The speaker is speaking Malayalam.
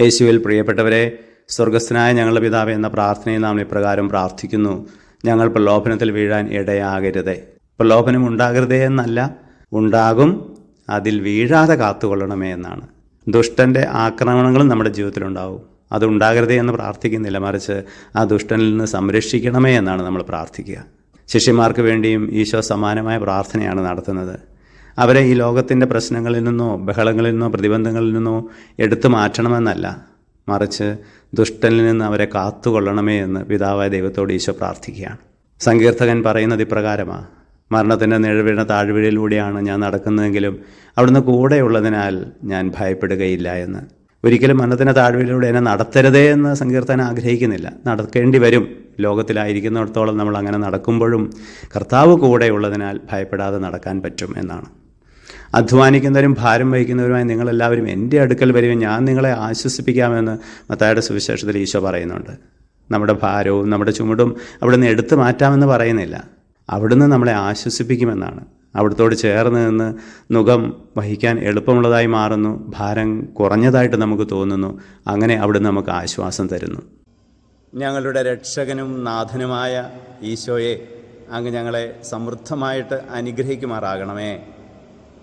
യേശുവിൽ പ്രിയപ്പെട്ടവരെ സ്വർഗസ്ഥനായ ഞങ്ങളുടെ പിതാവ് എന്ന പ്രാർത്ഥനയിൽ നാം ഇപ്രകാരം പ്രാർത്ഥിക്കുന്നു. ഞങ്ങൾ പ്രലോഭനത്തിൽ വീഴാൻ ഇടയാകരുതേ. പ്രലോഭനം ഉണ്ടാകരുതേ എന്നല്ല ഉണ്ടാകും അതിൽ വീഴാതെ കാത്തുകൊള്ളണമേ എന്നാണ്. ദുഷ്ടന്റെ ആക്രമണങ്ങളും നമ്മുടെ ജീവിതത്തിലുണ്ടാവും. അത് ഉണ്ടാകരുതേ എന്ന് പ്രാർത്ഥിക്കുന്നില്ല മറിച്ച് ആ ദുഷ്ടനിൽ നിന്ന് സംരക്ഷിക്കണമേ എന്നാണ് നമ്മൾ പ്രാർത്ഥിക്കുക. ശിഷ്യന്മാർക്ക് വേണ്ടിയും ഈശോ സമാനമായ പ്രാർത്ഥനയാണ് നടത്തുന്നത്. അവരെ ഈ ലോകത്തിന്റെ പ്രശ്നങ്ങളിൽ നിന്നോ ബഹളങ്ങളിൽ നിന്നോ പ്രതിബന്ധങ്ങളിൽ നിന്നോ എടുത്തു മാറ്റണമെന്നല്ല. മറിച്ച് ദുഷ്ടനിൽ നിന്ന് അവരെ കാത്തുകൊള്ളണമേ എന്ന് പിതാവായ ദൈവത്തോട് ഈശോ പ്രാർത്ഥിക്കുകയാണ്. സങ്കീർത്തകൻ പറയുന്നത് ഇപ്രകാരമാണ് മരണത്തിന്റെ നിഴവീണ താഴ്വരയിലൂടെയാണ് ഞാൻ നടക്കുന്നതെങ്കിലും അവിടുന്ന് കൂടെയുള്ളതിനാൽ ഞാൻ ഭയപ്പെടുകയില്ല എന്ന്. ഒരിക്കലും മരണത്തിന്റെ താഴ്വീഴിലൂടെ എന്നെ നടത്തരുതേ എന്ന് സങ്കീർത്തനം ആഗ്രഹിക്കുന്നില്ല. നടക്കേണ്ടി വരും. ലോകത്തിലായിരിക്കുന്നിടത്തോളം നമ്മൾ അങ്ങനെ നടക്കുമ്പോഴും കർത്താവ് കൂടെയുള്ളതിനാൽ ഭയപ്പെടാതെ നടക്കാൻ പറ്റും എന്നാണ്. അധ്വാനിക്കുന്നവരും ഭാരം വഹിക്കുന്നവരുമായി നിങ്ങളെല്ലാവരും എന്റെ അടുക്കൽ വരുമ്പോൾ ഞാൻ നിങ്ങളെ ആശ്വസിപ്പിക്കാമെന്ന് മത്തായുടെ സുവിശേഷത്തിൽ ഈശോ പറയുന്നുണ്ട്. നമ്മുടെ ഭാരവും നമ്മുടെ ചുമടും അവിടുന്ന് എടുത്തു മാറ്റാമെന്ന് പറയുന്നില്ല. അവിടുന്ന് നമ്മളെ ആശ്വസിപ്പിക്കുമെന്നാണ്. അവിടുത്തോട് ചേർന്ന് നിന്ന് മുഖം വഹിക്കാൻ എളുപ്പമുള്ളതായി മാറുന്നു. ഭാരം കുറഞ്ഞതായിട്ട് നമുക്ക് തോന്നുന്നു. അങ്ങനെ അവിടുന്ന് നമുക്ക് ആശ്വാസം തരുന്നു. ഞങ്ങളുടെ രക്ഷകനും നാഥനുമായ ഈശോയെ അങ്ങ് ഞങ്ങളെ സമൃദ്ധമായിട്ട് അനുഗ്രഹിക്കുമാറാകണമേ.